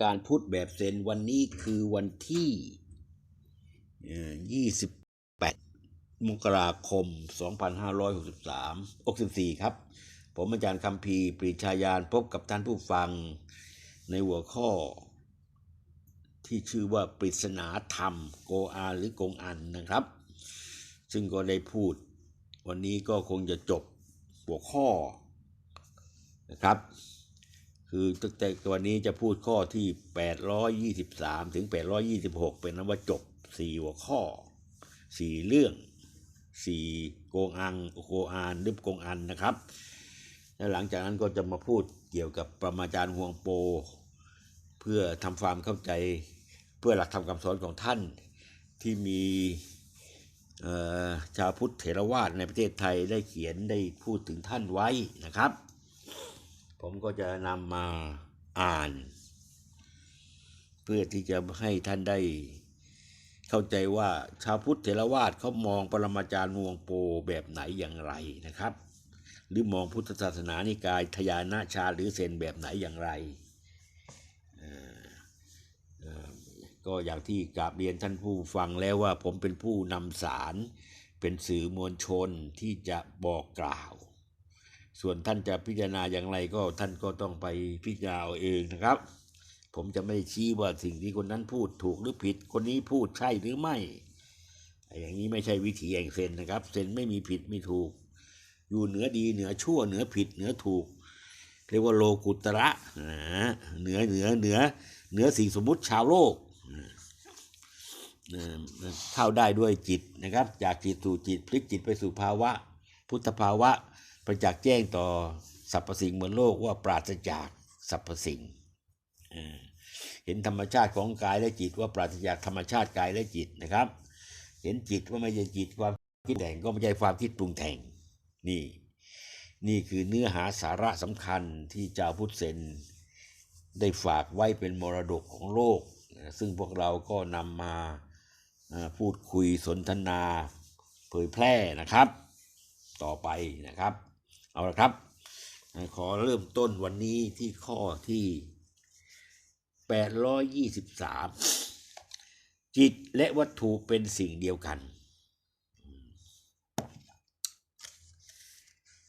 การพูดแบบเซนวันนี้คือวันที่เอ่อ28 มกราคม 2563 64 ครับ ผมอาจารย์คำพีปรีชายานพบกับท่านผู้ฟังในหัวข้อ ที่ชื่อว่าปริศนาธรรม โกอาหรือกงอันนะครับ ซึ่งก็ได้พูด วันนี้ก็คงจะจบหัวข้อนะครับ คือตั้งแต่ตัวนี้จะพูดข้อที่ 823 ถึง 826 เป็นนั้นว่าจบ 4 หัวข้อ 4 เรื่อง 4 โกงอังโกอานหรือโกงอันนะครับ แล้วหลังจากนั้นก็จะมาพูดเกี่ยวกับประมาจารย์ฮวงโป เพื่อทำความเข้าใจเพื่อหลักธรรมคำสอนของท่านที่มีชาวพุทธเถรวาทในประเทศไทยได้เขียนได้พูดถึงท่านไว้นะครับ ผมก็จะนำมาอ่าน เพื่อที่จะให้ท่านได้เข้าใจว่าชาวพุทธเถรวาทเขามองปรมาจารย์นวงโปแบบไหนอย่างไรนะครับ หรือมองพุทธศาสนานิกายทยานาชาหรือเซนแบบไหนอย่างไรก็อย่างที่กราบเรียนท่านผู้ฟังแล้วว่าผมเป็นผู้นำสารเป็นสื่อมวลชนที่จะบอกกล่าว ส่วนท่านจะพิจารณาอย่างไรก็ท่านก็ต้องไปพิจารณาเองนะครับ ผมจะไม่ชี้ว่าสิ่งที่คนนั้นพูดถูกหรือผิด คนนี้พูดใช่หรือไม่ อย่างนี้ไม่ใช่วิถีแห่งเซนนะครับเซนไม่มีผิดไม่ถูก อยู่เหนือดีเหนือชั่วเหนือผิดเหนือถูก เรียกว่าโลกุตระเหนือเหนือเหนือเหนือสิ่งสมมุติชาวโลกเข้าได้ด้วยจิตนะครับ จากจิตสู่จิตพลิกจิตไปสู่ภาวะ พุทธภาวะ ประจักษ์แจ้งต่อสรรพสิ่งบนโลกว่าปราศจากสรรพสิ่งเห็นธรรมชาติของกายและจิตว่าปราศจากธรรมชาติกายและจิตนะครับ เห็นจิตว่าไม่ใช่จิตความคิดแต่งก็ไม่ใช่ความคิดปรุงแต่งนี่นี่คือเนื้อหาสาระสำคัญที่เจ้าพุทธเซนได้ฝากไว้เป็นมรดกของโลก ซึ่งพวกเราก็นำมาพูดคุยสนทนา เผยแพร่นะครับ ต่อไปนะครับ เอาละครับ ขอเริ่มต้นวันนี้ที่ข้อที่823จิตและวัตถุเป็นสิ่งเดียวกัน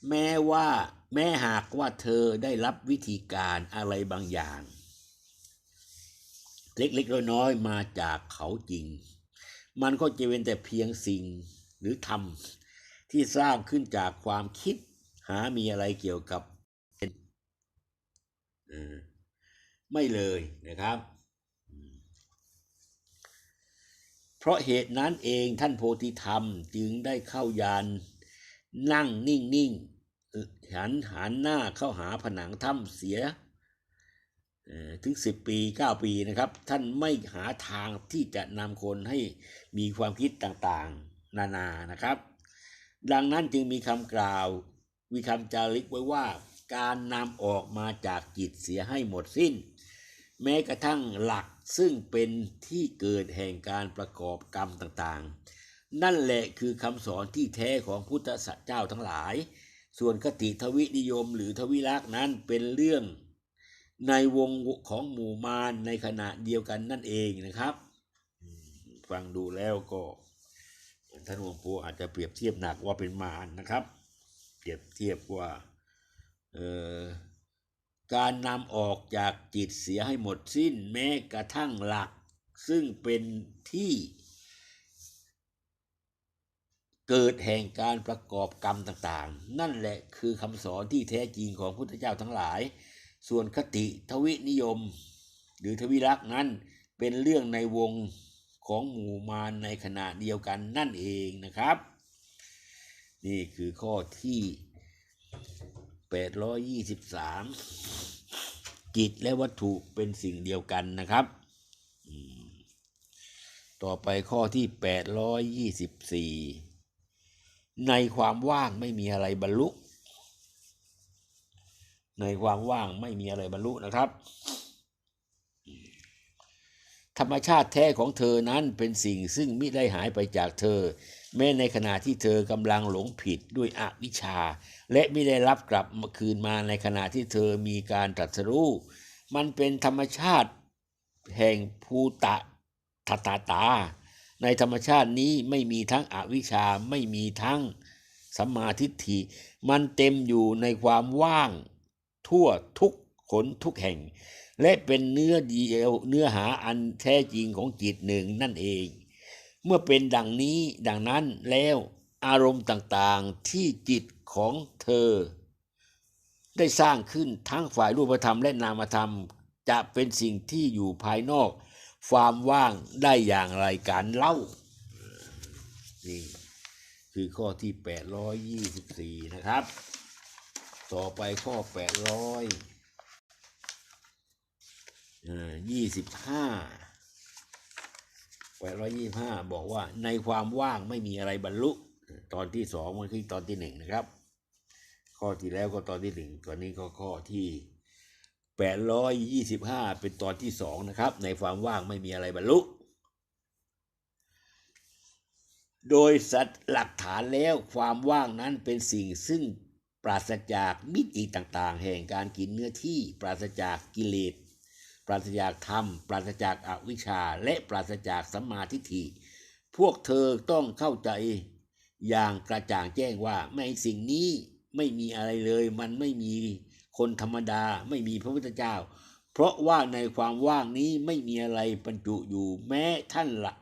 แม้ว่าแม้หากว่าเธอได้รับวิธีการอะไรบางอย่าง เล็กๆน้อยๆมาจากเขาจริง มันก็จะเป็นแต่เพียงสิ่งหรือธรรมที่สร้างขึ้นจากความคิด หามีอะไรเกี่ยวกับเอ่อไม่เลยนะครับ เพราะเหตุนั้นเองท่านโพธิธรรมจึงได้เข้ายานนั่งนิ่งนิ่งหันหันหน้าเข้าหาผนังถ้ำเสียถึงสิบปีเก้าปีนะครับ ท่านไม่หาทางที่จะนำคนให้มีความคิดต่างๆ นานานะครับ ดังนั้นจึงมีคำกล่าว มีคำจารึกไว้ว่าการนำออกมาจากจิตเสียให้หมดสิ้น แม้กระทั่งหลักซึ่งเป็นที่เกิดแห่งการประกอบกรรมต่างๆ นั่นแหละคือคำสอนที่แท้ของพุทธสัจเจ้าทั้งหลาย ส่วนคติทวินิยมหรือทวิรักษ์นั้นเป็นเรื่อง ในวงของหมู่มารในขณะเดียวกันนั่นเองนะครับ ฟังดูแล้วก็ท่านหลวงปู่อาจจะเปรียบเทียบหนักว่าเป็นมารนะครับ เปรียบเทียบว่าการนำออกจากจิตเสียให้หมดสิ้นแม้กระทั่งหลัก ซึ่งเป็นที่ เกิดแห่งการประกอบกรรมต่างๆ นั่นแหละคือคำสอนที่แท้จริงของพุทธเจ้าทั้งหลาย ส่วนคติทวินิยม หรือทวิรักษ์นั้นเป็นเรื่องในวงของหมู่มารในขณะเดียวกันนั่นเองนะครับ นี่คือข้อที่ 823 จิตและวัตถุเป็นสิ่งเดียวกันนะครับ ต่อไปข้อที่ 824 ในความว่างไม่มีอะไรบรรลุ ในความว่างไม่มีอะไรบรรลุนะครับ ธรรมชาติแท้ของเธอนั้นเป็นสิ่งซึ่งมิได้หายไปจากเธอ แม้ในขณะที่เธอกำลังหลงผิดด้วยอวิชชา และไม่ได้รับกลับมาคืนมาในขณะที่เธอมีการตรัสรู้ มันเป็นธรรมชาติแห่งภูตะทาตาตา ในธรรมชาตินี้ไม่มีทั้งอวิชชาไม่มีทั้งสัมมาทิฏฐิ มันเต็มอยู่ในความว่างทั่วทุกขนทุกแห่ง และเป็นเนื้อเดียวเนื้อหาอันแท้จริงของจิตหนึ่งนั่นเอง เมื่อเป็นดังนี้ดังนั้นแล้วอารมณ์ต่างๆที่จิตของเธอ ได้สร้างขึ้นทั้งฝ่ายรูปธรรมและนามธรรม จะเป็นสิ่งที่อยู่ภายนอก ความว่างได้อย่างไรการเล่านี่คือข้อที่ 824 นะครับ ต่อไปข้อ825 825 บอกว่าในความว่างไม่มีอะไรบรรลุ ตอนที่สองมันคือตอนที่หนึ่งนะครับ ข้อที่แล้วก็ตอนที่หนึ่งตอนนี้ก็ข้อที่ 825 เป็นตอนที่สองนะครับ ในความว่างไม่มีอะไรบรรลุ โดยสัตว์หลักฐานแล้วความว่างนั้นเป็นสิ่งซึ่งปราศจากมิติต่างๆ แห่งการกินเนื้อที่ปราศจากกิเลส ปราศจากธรรม ปราศจากอวิชชา และปราศจากสัมมาทิฏฐิ พวกเธอต้องเข้าใจอย่างกระจ่างแจ้งว่าไม่สิ่งนี้ไม่มีอะไรเลย มันไม่มีคนธรรมดา ไม่มีพระพุทธเจ้า เพราะว่าในความว่างนี้ไม่มีอะไรบรรจุอยู่แม้ท่านละ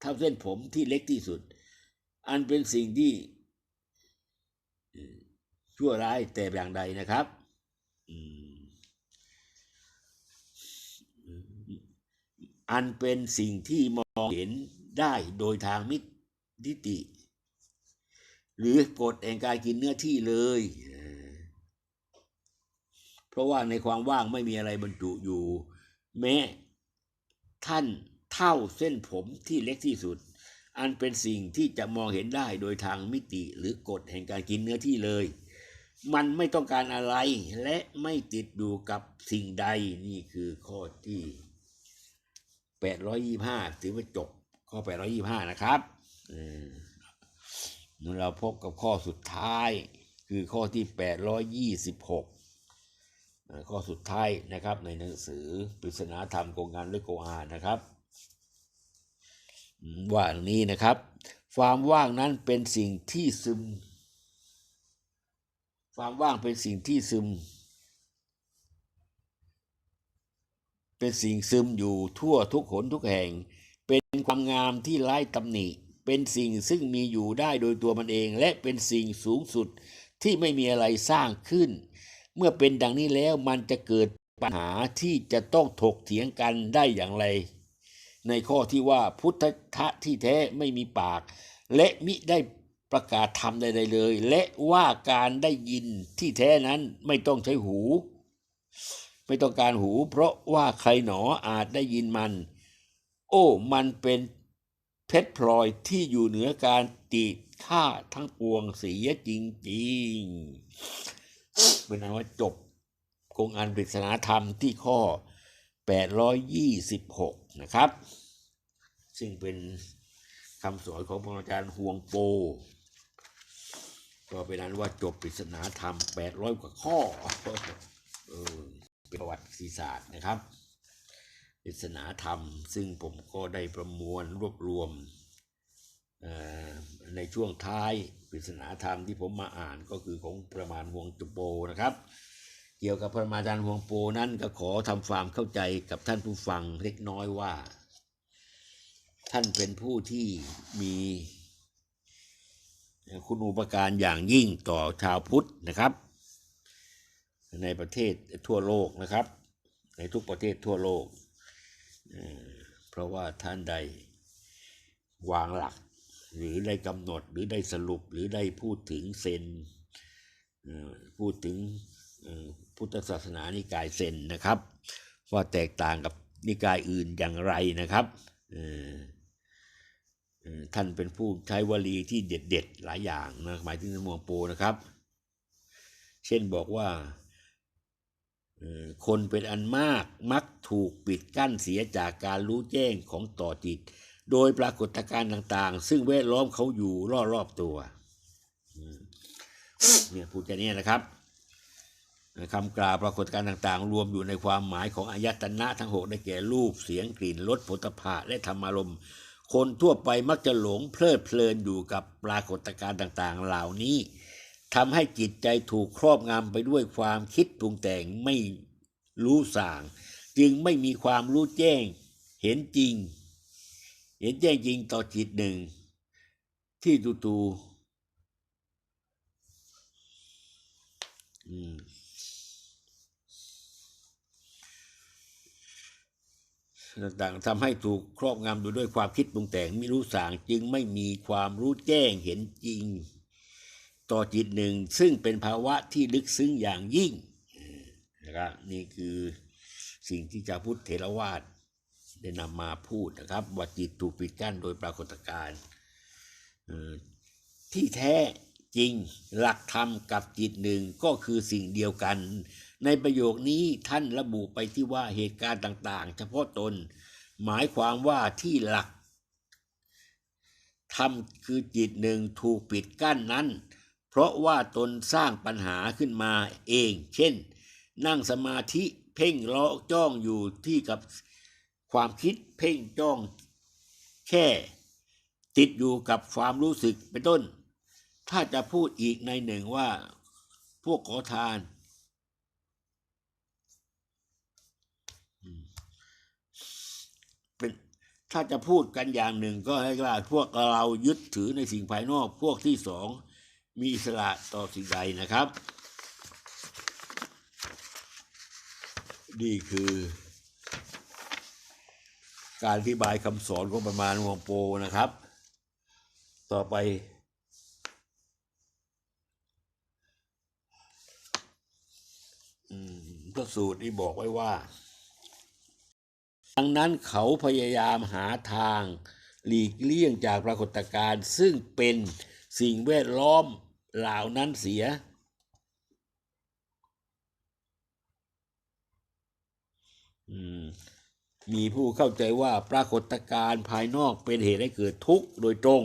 เท่าเส้นผมที่เล็กที่สุด อันเป็นสิ่งที่ชั่วร้ายแต่อย่างใดนะครับอืม อันเป็นสิ่งที่มองเห็นได้โดยทางมิติติ หรือกฎแห่งการกินเนื้อที่เลยเออเพราะว่าในความว่างไม่มีอะไรบรรจุอยู่ แม้ท่านเท่าเส้นผมที่เล็กที่สุด อันเป็นสิ่งที่จะมองเห็นได้โดยทางมิติหรือกฎแห่งการกินเนื้อที่เลย มันไม่ต้องการอะไรและไม่ติดอยู่กับสิ่งใดนี่คือข้อที่ 825ถือว่าจบข้อ825นะครับเออเราพบกับข้อสุดท้าย คือข้อที่826อ่าข้อสุดท้ายนะครับ ในหนังสือปริศนาธรรมโกงานด้วยโกอานนะครับ ว่าอย่างนี้นะครับ ความว่างนั้นเป็นสิ่งที่ซึม ความว่างเป็นสิ่งที่ซึม เป็นสิ่งซึมอยู่ทั่วทุกหนทุกแห่ง เป็นความงามที่ไร้ตำหนิ เป็นสิ่งซึ่งมีอยู่ได้โดยตัวมันเอง และเป็นสิ่งสูงสุดที่ไม่มีอะไรสร้างขึ้น เมื่อเป็นดังนี้แล้วมันจะเกิดปัญหาที่จะต้องถกเถียงกันได้อย่างไร ในข้อที่ว่าพุทธะที่แท้ไม่มีปาก และมิได้ประกาศธรรมใดๆเลย และว่าการได้ยินที่แท้นั้นไม่ต้องใช้หู ไม่ต้องการหู เพราะว่าใครหนออาจได้ยินมัน โอ้ มันเป็นเพชรพลอยที่อยู่เหนือการติค่าทั้งปวงเสียจริงๆเป็นอันว่าจบโครงอันปริศนาธรรมที่ข้อ 826 นะครับ ซึ่งเป็นคำสอนของพระอาจารย์ฮวงโป ก็เป็นนั้นว่าจบปริศนาธรรม 800 กว่าข้อ เออ ประวัติศาสตร์นะครับปริศนาธรรม ซึ่งผมก็ได้ประมวลรวบรวมในช่วงท้ายปริศนาธรรมที่ผมมาอ่านก็คือของประมาณฮวงจุโปนะครับ เกี่ยวกับพระมาจารย์ฮวงโปนั้นก็ขอทำความเข้าใจกับท่านผู้ฟังเล็กน้อยว่า ท่านเป็นผู้ที่มีคุณอุปการอย่างยิ่งต่อชาวพุทธนะครับ ในประเทศทั่วโลกนะครับ ในทุกประเทศทั่วโลก เพราะว่าท่านได้วางหลัก หรือได้กำหนดหรือได้สรุปหรือได้พูดถึงเซนพูดถึงพุทธศาสนานิกายเซนนะครับ ว่าแตกต่างกับนิกายอื่นอย่างไรนะครับท่านเป็นผู้ใช้วลีที่เด็ดๆ หลายอย่างนะหมายถึงมวงโปนะครับ เช่นบอกว่า คนเป็นอันมากมักถูกปิดกั้นเสียจากการรู้แจ้งของต่อจิต โดยปรากฏการณ์ต่างๆ ซึ่งแวดล้อมเขาอยู่รอบๆตัวเนี่ยพูดแค่นี้นะครับคำกล่าวปรากฏการณ์ต่างๆ รวมอยู่ในความหมายของอายตนะทั้งหกได้แก่รูปเสียงกลิ่นรสผลิตภัณฑ์และธรรมารมณ์คนทั่วไปมักจะหลงเพลิดเพลินอยู่กับปรากฏการณ์ต่างๆ เหล่านี้ ทำให้จิตใจถูกครอบงำไปด้วยความคิดปรุงแต่งไม่รู้สาง จึงไม่มีความรู้แจ้ง เห็นจริง เห็นแจ้งจริงต่อจิตหนึ่ง ที่ตูตูต่างๆทำให้ถูกครอบงำอยู่ด้วยความคิดปรุงแต่งไม่รู้สาง จึงไม่มีความรู้แจ้งเห็นจริง ต่อจิตหนึ่ง ซึ่งเป็นภาวะที่ลึกซึ้งอย่างยิ่งนะครับนี่คือสิ่งที่จาพุทธเถรวาทได้นำมาพูดนะครับ ว่าจิตถูกปิดกั้นโดยปรากฏการณ์ที่แท้จริงหลักธรรมกับจิตหนึ่งก็คือสิ่งเดียวกัน ในประโยคนี้ท่านระบุไปที่ว่าเหตุการณ์ต่าง ๆ เฉพาะตน หมายความว่าที่หลักธรรมคือจิตหนึ่งถูกปิดกั้นนั้น เพราะว่าตนสร้างปัญหาขึ้นมาเอง เช่น นั่งสมาธิเพ่งเลาะจ้องอยู่ที่กับความคิดเพ่งจ้องแค่ ติดอยู่กับความรู้สึกเป็นต้น ถ้าจะพูดอีกในหนึ่งว่า พวกขอทาน เป็นถ้าจะพูดกันอย่างหนึ่งก็ให้ว่าพวกเรายึดถือในสิ่งภายนอกพวกที่สอง มีอิสระต่อสิ่งใดนะครับ นี่คือ การอธิบายคำสอนของประมาณวงโปนะครับ ต่อไป พระสูตรนี้บอกไว้ว่า ดังนั้นเขาพยายามหาทางหลีกเลี่ยงจากปรากฏการณ์ซึ่งเป็น สิ่งแวดล้อมเหล่านั้นเสีย มีผู้เข้าใจว่าปรากฏการณ์ภายนอกเป็นเหตุให้เกิดทุกข์โดยตรง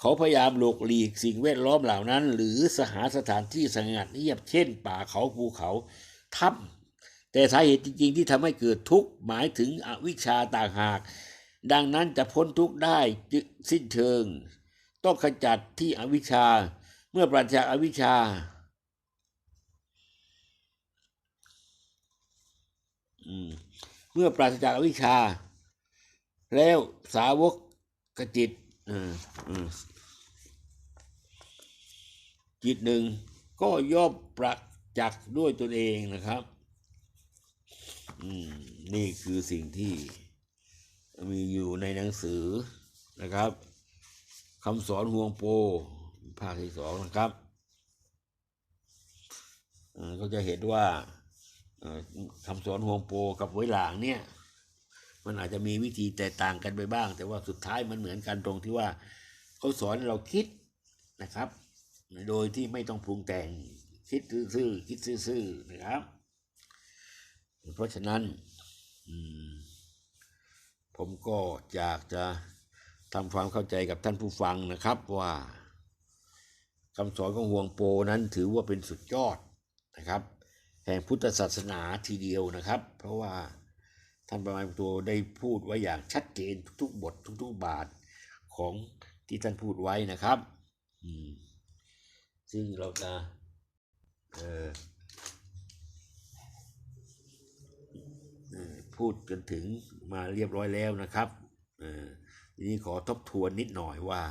เขาพยายามหลบหลีกสิ่งแวดล้อมเหล่านั้น หรือสหาสถานที่สงัดเงียบเช่น ป่าเขาภูเขาถ้ำแต่สาเหตุจริงๆ ที่ทำให้เกิดทุกข์หมายถึงอวิชชาต่างหาก ดังนั้นจะพ้นทุกข์ได้จึสิ้นเชิง ต้องขจัดที่อวิชชา เมื่อปราศจากอวิชชา เมื่อปราศจากอวิชชา แล้วสาวกกจิตจิตหนึ่งก็ย่อมประจักษ์ด้วยตนเองนะครับนี่คือสิ่งที่มีอยู่ในหนังสือนะครับ คำสอนห่วงโป ภาคที่สองนะครับก็จะเห็นว่าคำสอนห่วงโปกับไว้หลางเนี่ย มันอาจจะมีวิธีแตกต่างกันไปบ้าง แต่ว่าสุดท้ายมันเหมือนกันตรงที่ว่าเขาสอนเราคิดนะครับ โดยที่ไม่ต้องปรุงแต่งคิดซื่อๆคิดซื่อๆนะครับ เพราะฉะนั้นผมก็อยากจะ ทำความเข้าใจกับท่านผู้ฟังนะครับว่าคำสอนของห่วงโปนั้นถือว่าเป็นสุดยอดนะครับ แห่งพุทธศาสนาทีเดียวนะครับ เพราะว่าท่านประมาณตัวได้พูดไว้อย่างชัดเจนทุกๆบททุกๆบาทของที่ท่านพูดไว้นะครับอืมซึ่งเราจะเอ่อพูดกันถึงมาเรียบร้อยแล้วนะครับเอ่อ ทีนี้ขอทบทวนนิดหน่อยว่า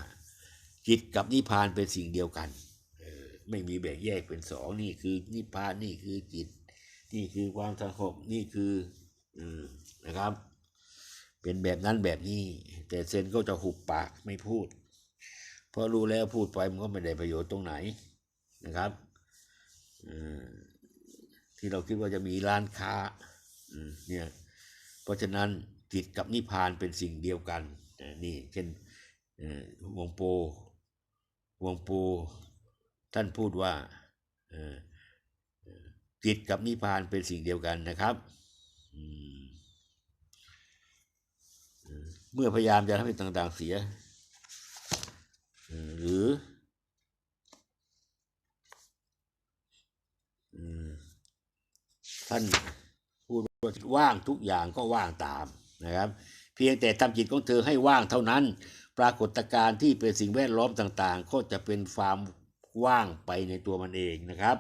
จิตกับนิพพานเป็นสิ่งเดียวกันไม่มีแบ่งแยกเป็นสองนี่คือนิพพานนี่คือจิต นี่คือความสงบนี่คืออืนะครับ เป็นแบบนั้นแบบนี้ แต่เซนก็จะหุบปากไม่พูด เพราะรู้แล้วพูดไปมันก็ไม่ได้ประโยชน์ตรงไหนนะครับที่เราคิดว่าจะมีร้านค้าเนี่ยเพราะฉะนั้นจิตกับนิพพานเป็นสิ่งเดียวกัน นี่เช่นหลวงโปหลวงโปท่านพูดว่าจิตกับนิพพานเป็นสิ่งเดียวกันนะครับเมื่อพยายามจะทำให้ต่าง ๆ เสีย หรือท่านพูดว่าว่างทุกอย่างก็ว่างตามนะครับ เพียงแต่ทำจิตของเธอให้ว่างเท่านั้น ปรากฏการณ์ที่เป็นสิ่งแวดล้อมต่างๆ ก็จะเป็นความว่างไปในตัวมันเองนะครับ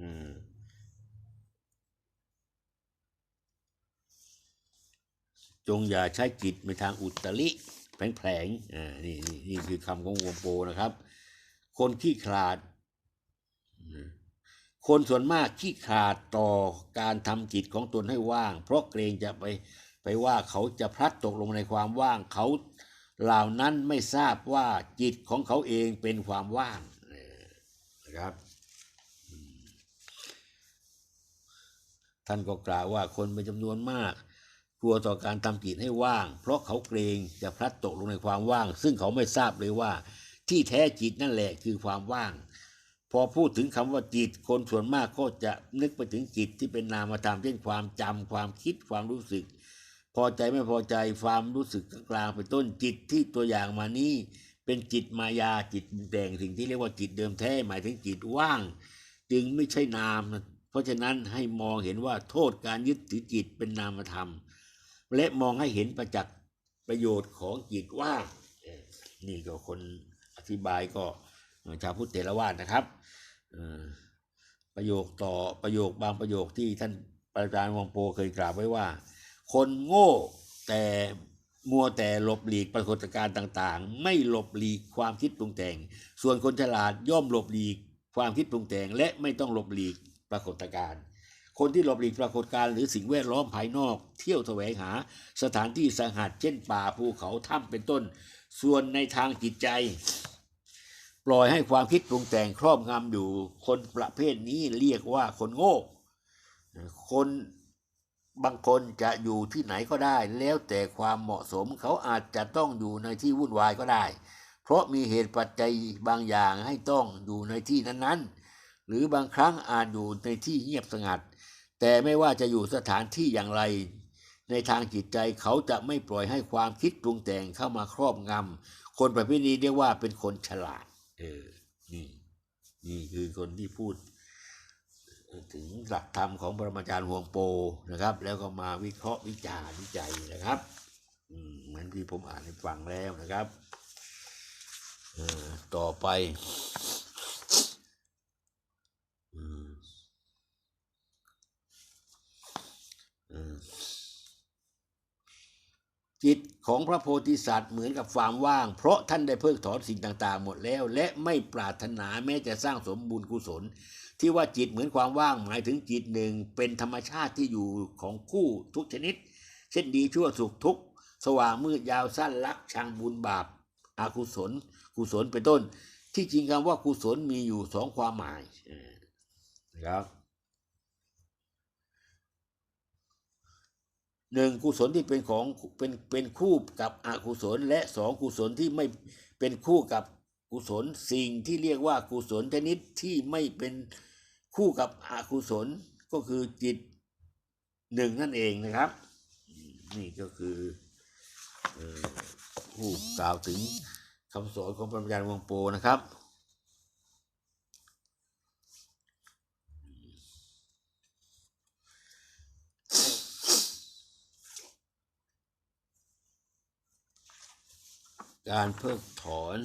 อืมจงอย่าใช้จิตในทางอุตริแผลงๆอ่านี่นี่นี่คือคำของวงโปนะครับ คนขี้ขลาด คนส่วนมากขี้ขาดต่อการทำจิตของตนให้ว่าง เพราะเกรงจะไป ไปว่าเขาจะพลัดตกลงในความว่างเขาเหล่านั้นไม่ทราบว่าจิตของเขาเองเป็นความว่างนะครับ ท่านก็กล่าวว่าคนเป็นจำนวนมาก กลัวต่อการทำจิตให้ว่าง เพราะเขาเกรงจะพลัดตกลงในความว่าง ซึ่งเขาไม่ทราบเลยว่า ที่แท้จิตนั่นแหละคือความว่าง พอพูดถึงคำว่าจิต คนส่วนมากก็จะนึกไปถึงจิตที่เป็นนามธรรมเช่นความจำความคิดความรู้สึก อใจไม่พอใจความรู้สึกกลางเป็นต้นจิตที่ตัวอย่างมานี้เป็นจิตมายาจิตปรุงแต่งสิ่งที่เรียกว่าจิตเดิมแท้หมายถึงจิตว่าง จึงไม่ใช่นาม เพราะฉะนั้นให้มองเห็นว่าโทษการยึดถือจิตเป็นนามธรรม และมองให้เห็นประจักษ์ประโยชน์ของจิตว่างนี่ก็คนอธิบายก็ชาวพุทธเถรวาทนะครับประโยคต่อประโยคบางประโยคที่ท่านประธานวังโปเคยกล่าวไว้ว่า คนโง่แต่มัวแต่หลบหลีกปรากฏการณ์ต่างๆ ไม่หลบหลีกความคิดปรุงแต่ง ส่วนคนฉลาดย่อมหลบหลีกความคิดปรุงแต่ง และไม่ต้องหลบหลีกปรากฏการณ์คนที่หลบหลีกปรากฏการณ์หรือสิ่งแวดล้อมภายนอก เที่ยวแสวงหาสถานที่สหัสเช่นป่าภูเขาถ้ำเป็นต้น ส่วนในทางจิตใจ ปล่อยให้ความคิดปรุงแต่งครอบงำอยู่ คนประเภทนี้เรียกว่าคนโง่ คน บางคนจะอยู่ที่ไหนก็ได้ แล้วแต่ความเหมาะสมเขาอาจจะต้องอยู่ในที่วุ่นวายก็ได้ เพราะมีเหตุปัจจัยบางอย่างให้ต้องอยู่ในที่นั้นๆ หรือบางครั้งอาจอยู่ในที่เงียบสงัด แต่ไม่ว่าจะอยู่สถานที่อย่างไร ในทางจิตใจเขาจะไม่ปล่อยให้ความคิดปรุงแต่งเข้ามาครอบงำคนประเภทนี้เรียกว่าเป็นคนฉลาด เออ นี่ นี่คือคนที่พูด ถึงหลักธรรมของปรมาจารย์ห่วงโปนะครับ แล้วก็มาวิเคราะห์วิจารณ์วิจัยนะครับอืมเหมือนที่ผมอ่านให้ฟังแล้วนะครับเออต่อไปอืมอืม จิตของพระโพธิสัตว์เหมือนกับความว่าง เพราะท่านได้เพิกถอนสิ่งต่างๆ หมดแล้ว และไม่ปรารถนาแม้จะสร้างสมบุญกุศล ที่ว่าจิตเหมือนความว่างหมายถึงจิตหนึ่ง เป็นธรรมชาติที่อยู่ของคู่ทุกชนิด เช่นดีชั่วสุขทุกข์สว่างมืดยาวสั้นรักชังบุญบาปอากุศล กุศลเป็นต้น ที่จริงคำว่ากุศลมีอยู่สองความหมายนะครับ หนึ่งกุศลที่เป็นของเป็นเป็นคู่กับอกุศล และสองกุศลที่ไม่เป็นคู่กับกุศล สิ่งที่เรียกว่ากุศลชนิดที่ไม่เป็นคู่กับอกุศลก็คือจิตหนึ่งนั่นเองนะครับ นี่ก็คือเอ่อผู้กล่าวถึงคำสอนของพระอาจารย์วงโปนะครับ การเพิกถอน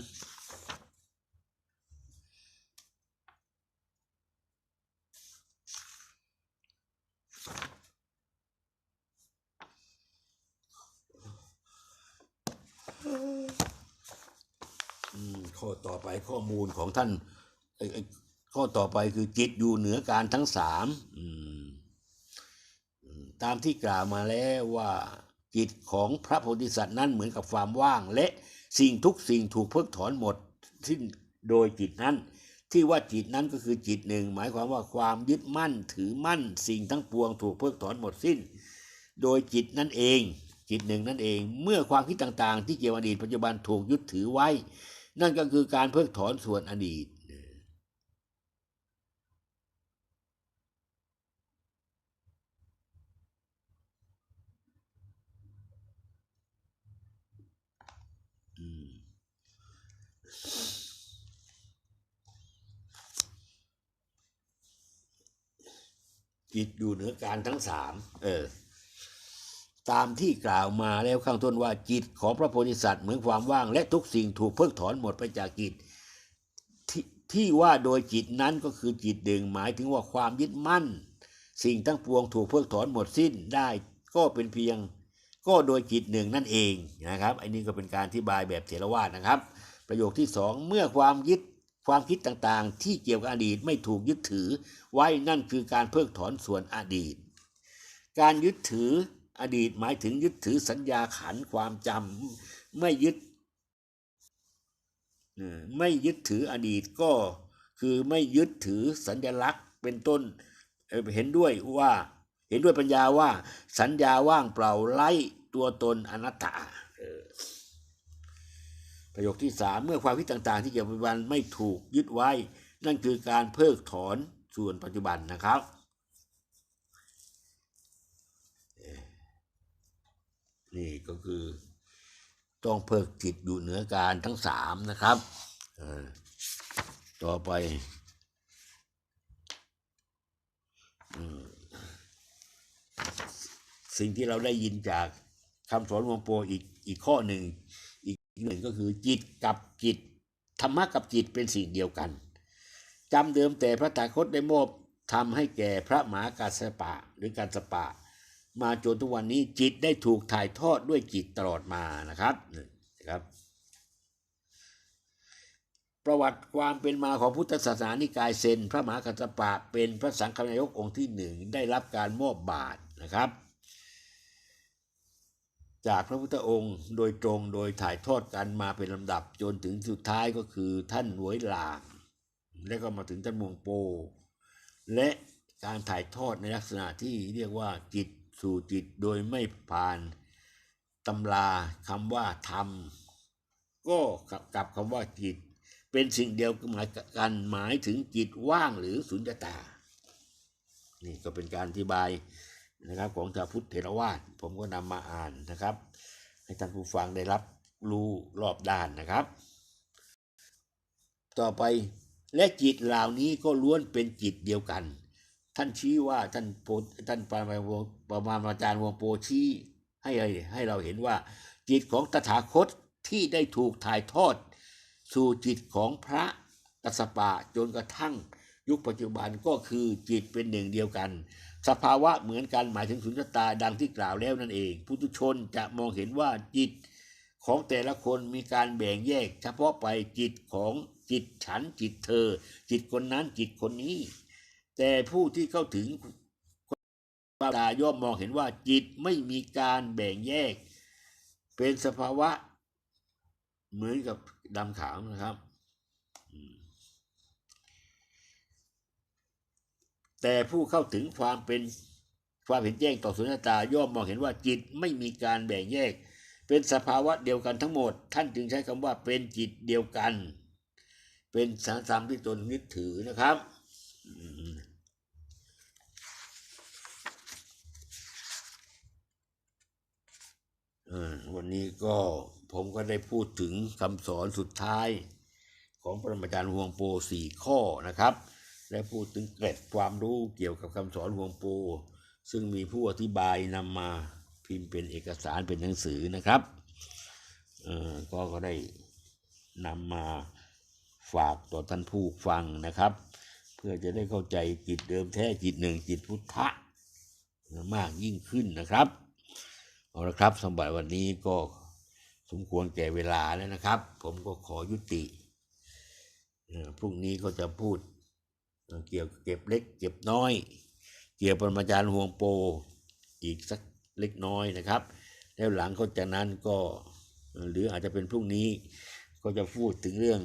อืมข้อต่อไปข้อมูลของท่านอ้ยเอ้ยข้อต่อไปคือจิตอยู่เหนือการทั้งสามอืมอืมตามที่กล่าวมาแล้วว่าจิตของพระโพธิสัตว์นั้นเหมือนกับความว่างและ สิ่งทุกสิ่งถูกเพิกถอนหมดสิ้นโดยจิตนั้น ที่ว่าจิตนั้นก็คือจิตหนึ่ง หมายความว่าความยึดมั่นถือมั่น สิ่งทั้งปวงถูกเพิกถอนหมดสิ้น โดยจิตนั่นเอง จิตหนึ่งนั่นเอง เมื่อความคิดต่างๆ ที่เกี่ยวอดีตปัจจุบันถูกยึดถือไว้ นั่นก็คือการเพิกถอนส่วนอดีต จิตอยู่เหนือการทั้งสามเออตามที่กล่าวมาแล้วข้างต้นว่าจิตของพระโพธิสัตว์เหมือนความว่าง และทุกสิ่งถูกเพิกถอนหมดไปจากจิตทที่ว่าโดยจิตนั้นก็คือจิตดึงหมายถึงว่าความยึดมั่น สิ่งทั้งปวงถูกเพิกถอนหมดสิ้นได้ก็เป็นเพียงก็โดยจิตหนึ่งนั่นเองนะครับอันนี้ก็เป็นการอธิบายแบบเถรวาทนะครับ ประโยคที่สองเมื่อความยึด ความคิดต่างๆ ที่เกี่ยวกับอดีตไม่ถูกยึดถือ ไว้นั่นคือการเพิกถอนส่วนอดีต การยึดถืออดีตหมายถึงยึดถือสัญญาขันความจำไม่ยึดไม่ยึดถืออดีตก็คือไม่ยึดถือสัญลักษณ์เป็นต้นเห็นด้วยว่าเห็นด้วยปัญญาว่าสัญญาว่างเปล่าไร้ตัวตนอนัตตา ประโยคที่สามเมื่อความคิดต่างๆ ที่เกี่ยวกับปัจจุบันไม่ถูกยึดไว้ นั่นคือการเพิกถอนส่วนปัจจุบันนะครับนี่ก็คือต้องเพิกจิตอยู่เหนือการทั้งสามนะครับ ต่อไปสิ่งที่เราได้ยินจากคำสอนหลวงปู่อีกอีกข้อหนึ่ง หนึ่งก็คือจิตกับจิตธรรมะกับจิตเป็นสิ่งเดียวกันจำเดิมแต่พระตาคตได้มอบทำให้แก่พระมหากัสสปะหรือกัสสปะ มาจนทุกวันนี้จิตได้ถูกถ่ายทอดด้วยจิตตลอดมานะครับนี่นะครับ ประวัติความเป็นมาของพุทธศาสนานิกายเซน พระมหากัสปะเป็นพระสังฆนายกองค์ที่หนึ่งได้รับการมอบบาทนะครับ จากพระพุทธองค์โดยตรงโดยถ่ายทอดกันมาเป็นลำดับจนถึงสุดท้ายก็คือท่านหวยหลาง และก็มาถึงท่านมวงโป และการถ่ายทอดในลักษณะที่เรียกว่าจิตสู่จิตโดยไม่ผ่านตำราคำว่าธรรม ก็กับคำว่าจิต เป็นสิ่งเดียวกันหมายกันหมายถึงจิตว่างหรือสุญญตา นี่ก็เป็นการอธิบาย นะครับของชาวพุทธเถรวาทผมก็นำมาอ่านนะครับ ให้ท่านผู้ฟังได้รับรู้รอบด้านนะครับ ต่อไปและจิตเหล่านี้ก็ล้วนเป็นจิตเดียวกัน ท่านชี้ว่าท่านโพท่านปรมาวงประมาณอาจารย์วงโปชี้ให้ให้เราเห็นว่า จิตของตถาคตที่ได้ถูกถ่ายทอด สู่จิตของพระกัสสปะจนกระทั่งยุคปัจจุบันก็คือจิตเป็นหนึ่งเดียวกัน สภาวะเหมือนกันหมายถึงสุญญตาดังที่กล่าวแล้วนั่นเองพุทุชนจะมองเห็นว่าจิตของแต่ละคนมีการแบ่งแยก เฉพาะไปจิตของจิตฉันจิตเธอ จิตคนนั้นจิตคนนี้ แต่ผู้ที่เข้าถึงความตาย่อมมองเห็นว่าจิตไม่มีการแบ่งแยก เป็นสภาวะเหมือนกับดำขาวนะครับอืม แต่ผู้เข้าถึงความเป็นความเห็นแจ้งต่อสุญญตาย่อมมองเห็นว่าจิตไม่มีการแบ่งแยก เป็นสภาวะเดียวกันทั้งหมด ท่านจึงใช้คำว่าเป็นจิตเดียวกัน เป็นสังสามที่ตนยึดถือนะครับวันนี้ก็ผมก็ได้พูดถึงคำสอนสุดท้ายของปรมาจารย์ฮวงโปสี่ข้อนะครับ และพูดถึงเกร็ดความรู้เกี่ยวกับคำสอนฮวงโปซึ่งมีผู้อธิบายนำมาพิมพ์เป็นเอกสารเป็นหนังสือนะครับก็ก็ได้นำมาฝากต่อท่านผู้ฟังนะครับ เพื่อจะได้เข้าใจจิตเดิมแท้จิตหนึ่งจิตพุทธะมากยิ่งขึ้นนะครับเอาละครับสำหรับวันนี้ก็สมควรแก่เวลาแล้วนะครับ ผมก็ขอยุติพรุ่งนี้ก็จะพูด เกี่ยวกับเก็บเล็กเก็บน้อย เกี่ยวกับปรมาจารย์ห่วงโปอีกสักเล็กน้อยนะครับ แล้วหลังก็จากนั้นก็หรืออาจจะเป็นพรุ่งนี้ก็จะพูดถึงเรื่อง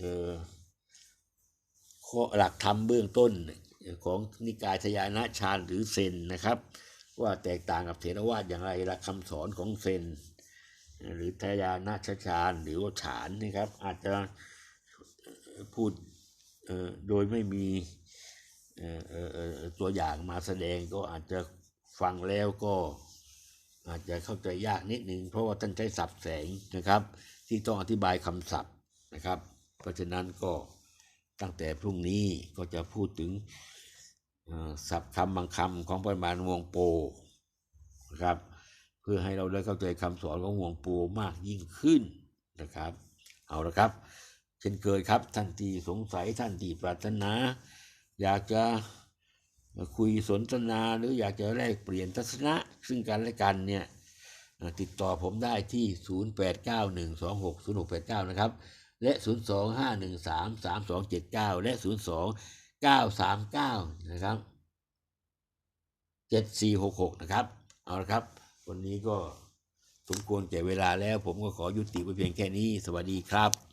ออข้อหลักธรรมเบื้องต้นของนิกายทยานะฌานหรือเซนนะครับ ว่าแตกต่างกับเถรวาทอย่างไรลักคำสอนของเซน หรือทยานาชฌานหรือว่าฌานนะครับ อาจจะพูด โดยไม่มีตัวอย่างมาแสดงก็อาจจะฟังแล้วก็อาจจะเข้าใจยากนิดนึงเพราะว่าท่านใช้ศัพท์แสงนะครับ ที่ต้องอธิบายคำศัพท์นะครับ เพราะฉะนั้นก็ตั้งแต่พรุ่งนี้ก็จะพูดถึงศัพท์คำบางคำของปริมาณวงโปนะครับ เพื่อให้เราได้เข้าใจคำสอนของวงโปมากยิ่งขึ้นนะครับ เอาละครับ เช่นเคยครับ ท่านที่สงสัยท่านที่ปรารถนา อยากจะคุยสนทนาหรืออยากจะแลกเปลี่ยนทัศนะซึ่งกันและกันเนี่ยติดต่อผมได้ที่ 0891260689 นะครับ และ 025133279 และ 02939 นะครับ 7466 นะครับ เอาละครับ วันนี้ก็สมควรแก่เวลาแล้วผมก็ขอยุติไว้เพียงแค่นี้ สวัสดีครับ